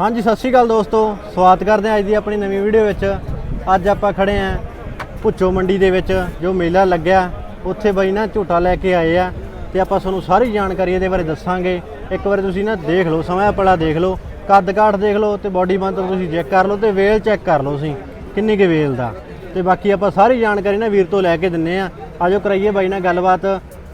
ਹਾਂਜੀ, ਸਤਿ ਸ਼੍ਰੀ ਅਕਾਲ ਦੋਸਤੋ। ਸਵਾਗਤ ਕਰਦੇ ਹਾਂ ਅੱਜ ਦੀ ਆਪਣੀ ਨਵੀਂ ਵੀਡੀਓ ਵਿੱਚ। ਅੱਜ ਆਪਾਂ ਖੜੇ ਆਂ ਭੁੱਚੋ ਮੰਡੀ ਦੇ ਵਿੱਚ, ਜੋ ਮੇਲਾ ਲੱਗਿਆ। ਉੱਥੇ ਬਾਈ ਨਾ ਝੂਟਾ ਲੈ ਕੇ ਆਏ ਆ ਤੇ ਆਪਾਂ ਤੁਹਾਨੂੰ ਸਾਰੀ ਜਾਣਕਾਰੀ ਇਹਦੇ ਬਾਰੇ ਦੱਸਾਂਗੇ। ਇੱਕ ਵਾਰ ਤੁਸੀਂ ਨਾ ਦੇਖ ਲਓ, ਸਮਾਂ ਪੜਾ ਦੇਖ ਲਓ, ਕੱਦ ਕਾਠ ਦੇਖ ਲਓ ਤੇ ਬਾਡੀ ਬੰਤਰ ਤੁਸੀਂ ਚੈੱਕ ਕਰ ਲਓ ਤੇ ਵੇਲ ਚੈੱਕ ਕਰ ਲਓ ਤੁਸੀਂ, ਕਿੰਨੀ ਕੁ ਵੇਲ ਦਾ। ਤੇ ਬਾਕੀ ਆਪਾਂ ਸਾਰੀ ਜਾਣਕਾਰੀ ਨਾ ਵੀਰ ਤੋਂ ਲੈ ਕੇ ਦਿੰਨੇ ਆ। ਆਜੋ ਕਰਾਈਏ ਬਾਈ ਨਾਲ ਗੱਲਬਾਤ।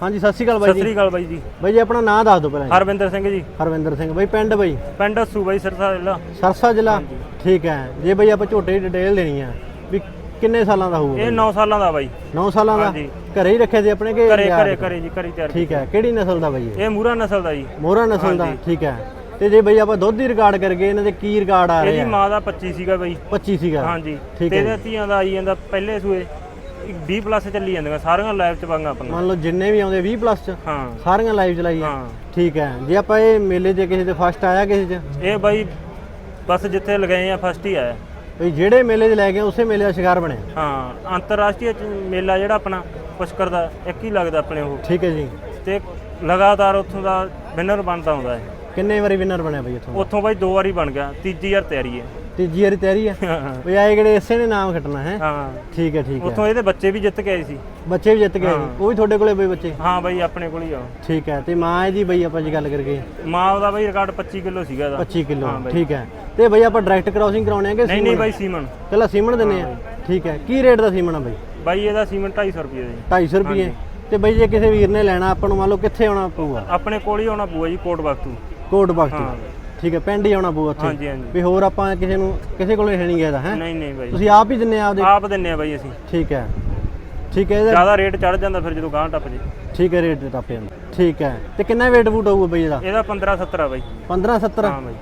ਹਾਂਜੀ ਸਤਿ ਸ਼੍ਰੀ ਅਕਾਲ ਬਾਈ ਸਤਿ ਜੀ ਸ੍ਰੀ ਅਕਾਲ ਬਾਈ ਜੀ। ਬਾਈ ਜੀ ਆਪਣਾ ਨਾਮ ਦੱਸ ਦਿਓ ਪਹਿਲਾਂ ਜੀ। ਹਰਵਿੰਦਰ ਸਿੰਘ ਜੀ। ਹਰਵਿੰਦਰ ਸਿੰਘ। ਬਾਈ ਪਿੰਡ ਬਾਈ? ਪਿੰਡ ਹੱਸੂ ਬਾਈ ਸਰਸਾ ਜ਼ਿਲ੍ਹਾ। ਸਰਸਾ ਜ਼ਿਲ੍ਹਾ? ਠੀਕ ਹੈ। ਜੇ ਬਈ ਆਪਾਂ ਝੋਟੇ ਦੀ ਡਿਟੇਲ ਦੇਣੀ ਆ ਵੀ ਕਿੰਨੇ ਸਾਲਾਂ ਦਾ ਹੋਊਗਾ ਇਹ 9 ਸਾਲਾਂ ਦਾ ਬਾਈ। 9 ਸਾਲਾਂ ਦਾ? ਹਾਂਜੀ। ਘਰੇ ਹੀ ਰੱਖੇ ਸੀ ਆਪਣੇ ਕਿ ਘਰੇ ਬਾਜ਼ਾਰ? ਘਰੇ ਘਰੇ ਜੀ ਘਰੇ ਤਿਆਰ ਠੀਕ ਹੈ। ਕਿਹੜੀ ਨਸਲ ਦਾ ਬਈ ਇਹ? ਇਹ ਮੂਰਾ ਨਸਲ ਦਾ ਜੀ। ਮੋਹਰਾ ਨਸਲ ਦਾ। ਠੀਕ ਹੈ। ਤੇ ਜੇ ਬਈ ਆਪਾਂ ਦੁੱਧ ਦੀ ਰਿਕਾਰਡ ਕਰਗੇ ਇਹਨਾਂ ਦੇ ਕੀ ਰਿਕਾਰਡ ਆ ਰਹੇ ਇਹਦੀ ਆ? ਮਾਂ ਦਾ 25 ਸੀਗਾ ਬਾਈ। 25 ਸੀਗਾ। ਹਾਂਜੀ। ਠੀਕ ਤੇ ਹੈ ਇਹਦੇ ਧੀਆਂ ਦਾ ਆਈ ਜਾਂਦਾ ਪਹਿਲੇ ਸੂਏ। 20 ਪਲੱਸ ਚੱਲੀ ਜਾਂਦੀਆਂ ਸਾਰੀਆਂ ਲਾਈਵ ਚ ਪਾਂਗਾ ਆਪਣਾ ਮੰਨ ਲਓ ਜਿੰਨੇ ਵੀ ਆਉਂਦੇ 20 ਪਲੱਸ ਚ ਹਾਂ। ਸਾਰੀਆਂ ਲਾਈਵ ਚਲਾਈਆਂ ਹਾਂ। ਠੀਕ ਹੈ। ਜੇ ਆਪਾਂ ਇਹ ਮੇਲੇ 'ਚ ਕਿਸੇ ਦੇ ਫਸਟ ਆਇਆ ਕਿਸੇ 'ਚ? ਇਹ ਬਾਈ ਬਸ ਜਿੱਥੇ ਲਗਾਏ ਆ ਫਸਟ ਹੀ ਆਇਆ। ਬਈ ਜਿਹੜੇ ਮੇਲੇ 'ਚ ਲੈ ਗਏ ਉਸੇ ਮੇਲੇ ਦਾ ਸ਼ਿਕਾਰ ਬਣਿਆ ਹਾਂ ਅੰਤਰਰਾਸ਼ਟਰੀ ਮੇਲਾ ਜਿਹੜਾ ਆਪਣਾ ਪੁਸ਼ਕਰ ਦਾ ਇੱਕ ਹੀ ਲੱਗਦਾ ਆਪਣੇ ਉਹ। ਠੀਕ ਹੈ ਜੀ। ਤੇ ਲਗਾਤਾਰ ਉੱਥੋਂ ਦਾ ਵਿਨਰ ਬਣਦਾ ਆਉਂਦਾ ਹੈ ਕਿੰਨੇ ਵਾਰੀ ਵਿਨਰ ਬਣਿਆ ਬਈ ਇੱਥੋਂ ਉੱਥੋਂ ਬਾਈ ਦੋ ਵਾਰੀ ਬਣ ਗਿਆ ਤੀਜੀ ਵਾਰ ਤਿਆਰੀ ਹੈ। ਤੀਜੀ ਵਾਰੀ ਤਿਆਰੀ ਹੈ। ਬਈ ਆਏ ਕਿਹੜੇ ਇਸੇ ਨੇ ਨਾਮ ਖੱਟਣਾ ਹੈ? ਹਾਂ। ਠੀਕ ਹੈ ਠੀਕ ਹੈ ਉੱਥੋਂ ਇਹਦੇ ਬੱਚੇ ਵੀ ਜਿੱਤ ਕੇ ਆਏ ਸੀ। ਬੱਚੇ ਵੀ ਜਿੱਤ ਗਏ ਉਹ ਵੀ ਤੁਹਾਡੇ ਕੋਲੇ ਬਈ ਬੱਚੇ? ਹਾਂ ਬਾਈ ਆਪਣੇ ਕੋਲ ਹੀ ਆ ਠੀਕ ਹੈ ਤੇ ਮਾਂ ਇਹਦੀ ਬਈ ਆਪਾਂ ਜੀ ਗੱਲ ਕਰਗੇ ਮਾਂ ਉਹਦਾ ਬਾਈ ਰਿਕਾਰਡ 25 ਕਿਲੋ ਸੀਗਾ ਇਹਦਾ। 25 ਕਿਲੋ। ਠੀਕ ਹੈ ਤੇ ਬਈ ਆਪਾਂ ਡਾਇਰੈਕਟ ਕ੍ਰਾਸਿੰਗ ਕਰਾਉਣੇ ਆ ਕਿ ਨਹੀਂ ਨਹੀਂ ਬਾਈ ਸੀਮਨ। ਚਲਾ ਸੀਮਨ ਦਿੰਨੇ ਆ। ਠੀਕ ਹੈ ਕੀ ਰੇਟ ਦਾ ਸੀਮਨ ਆ ਬਈ? ਬਾਈ ਇਹਦਾ ਸੀਮਨ 250 ਰੁਪਏ ਦਾ ਜੀ 250 ਰੁਪਏ। ਤੇ ਬਈ ਜੇ ਕਿਸੇ ਵੀਰ ਨੇ ਲੈਣਾ ਆਪਾਂ ਨੂੰ ਮੰਨ ਲਓ ਕਿੱਥੇ ਆਉਣਾ ਪਊਗਾ? ਆਪਣੇ ਕੋਲ ਹੀ ਆਉਣਾ ਪਊਗਾ ਜੀ ਕੋਟ ਬਖਤੂ ਕੋਟ ਬਖਤ ਠੀਕ ਹੈ ਪਿੰਡ ਹੀ ਆਉਣਾ ਪਊ ਉੱਥੇ। ਹਾਂਜੀ ਹਾਂਜੀ। ਵੀ ਹੋਰ ਆਪਾਂ ਕਿਸੇ ਨੂੰ ਕਿਸੇ ਕੋਲੇ ਹੈ ਨਹੀਂ ਗਿਆ ਦਾ ਹੈ? ਨਹੀਂ ਨਹੀਂ ਬਾਈ। ਤੁਸੀਂ ਆਪ ਹੀ ਦਿੰਨੇ ਆ ਆਪਦੇ? ਆਪ ਦਿੰਨੇ ਆ ਬਾਈ ਅਸੀਂ। ਠੀਕ ਹੈ। ਠੀਕ ਹੈ ਇਹਦਾ ਜ਼ਿਆਦਾ ਰੇਟ ਚੜ ਜਾਂਦਾ ਫਿਰ ਜਦੋਂ ਗਾਂ ਟੱਪ ਜੇ। ਠੀਕ ਹੈ ਰੇਟ ਤੇ ਟੱਪ ਜਾਂਦਾ। ਠੀਕ ਹੈ। ਤੇ ਕਿੰਨਾ weight ਬੂਟ ਹੋਊਗਾ ਬਈ ਇਹਦਾ? ਇਹਦਾ 15 70 ਆ ਬਾਈ। 15 70 ਹਾਂ ਬਾਈ।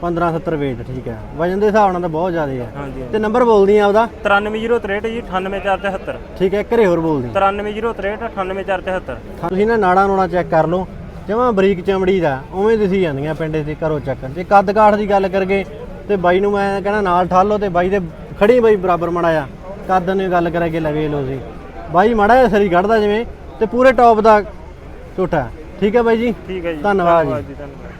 15 70 weight ਠੀਕ ਹੈ। ਵਜਨ ਦੇ ਹਿਸਾਬ ਨਾਲ ਤਾਂ ਬਹੁਤ ਜ਼ਿਆਦਾ ਹੈ। ਹਾਂਜੀ ਤੇ ਨੰਬਰ ਬੋਲਦੀ ਆ ਆਪਦਾ? 93063 ਜੀ 98473 ਠੀਕ ਹੈ ਘਰੇ ਹੋਰ ਬੋਲਦੀ। 93063 98473 ਤੁਸੀਂ ਨਾ ਨਾੜਾ ਨੋੜਾ ਚੈੱਕ ਕਰ ਲਓ। ਜਮਾਂ ਬਰੀਕ ਚਮੜੀ ਦਾ ਉਵੇਂ ਦਿਸੀ ਜਾਂਦੀਆਂ ਪਿੰਡੇ ਤੇ ਕਰੋ ਚੈੱਕ। ਤੇ ਕੱਦ ਕਾਠ ਦੀ ਗੱਲ ਕਰਗੇ ਤੇ ਬਾਈ ਨੂੰ ਮੈਂ ਕਹਿੰਦਾ ਨਾਲ ਠਾਲ ਤੇ ਬਾਈ ਦੇ ਖੜੀ ਬਾਈ ਬਰਾਬਰ ਮੜਾ ਆ ਕੱਦ ਨੇ ਗੱਲ ਕਰਾਂਗੇ ਲਵੇ ਲੋ ਸੀ ਬਾਈ ਮੜਾ ਸਰੀ ਕੱਢਦਾ ਜਿਵੇਂ ਤੇ ਪੂਰੇ ਟੌਪ ਦਾ ਝੋਟਾ। ਠੀਕ ਹੈ ਬਾਈ ਜੀ? ਠੀਕ ਹੈ ਜੀ। ਧੰਨਵਾਦ ਜੀ। ਧੰਨਵਾਦ।